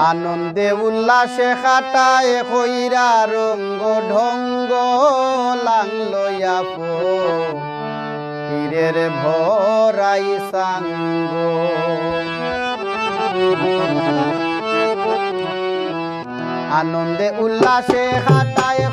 আনন্দে উল্লাসে খাটায় খৈরা রঙ্গ ঢঙ্গ লাংলয়া পীরের ভরাই সাঙ্গ। আনন্দে উল্লাসে খাটায়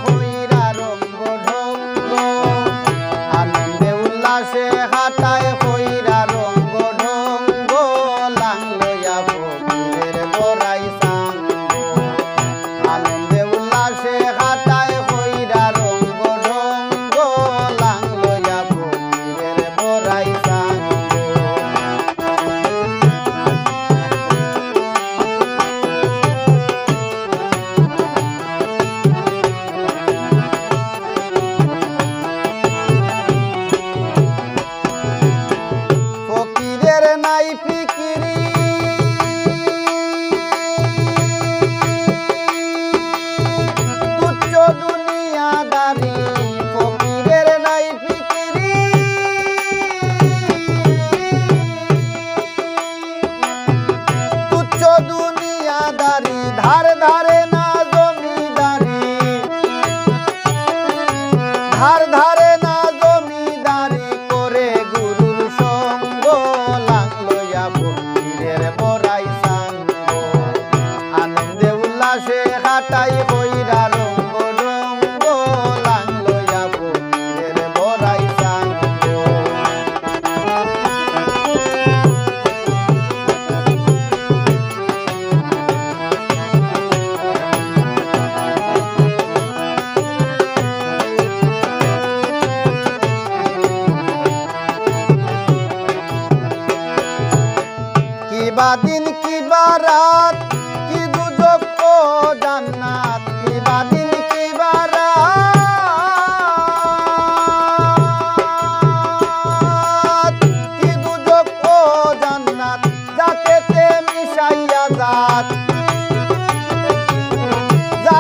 কিবা দিন কিবা রাত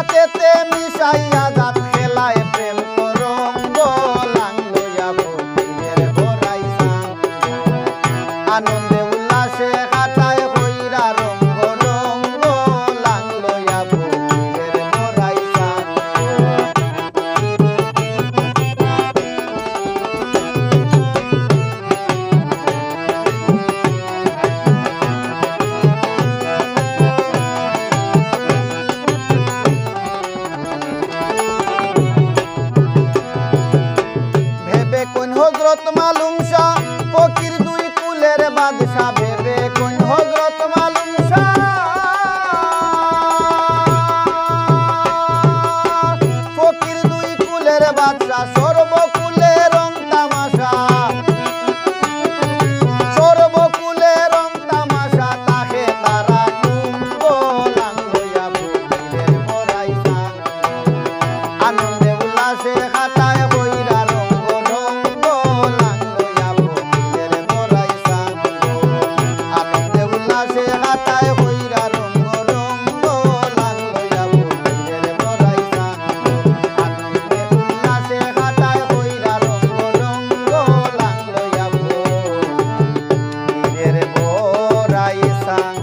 সাথেতে মিশাইয়া soro, vou sang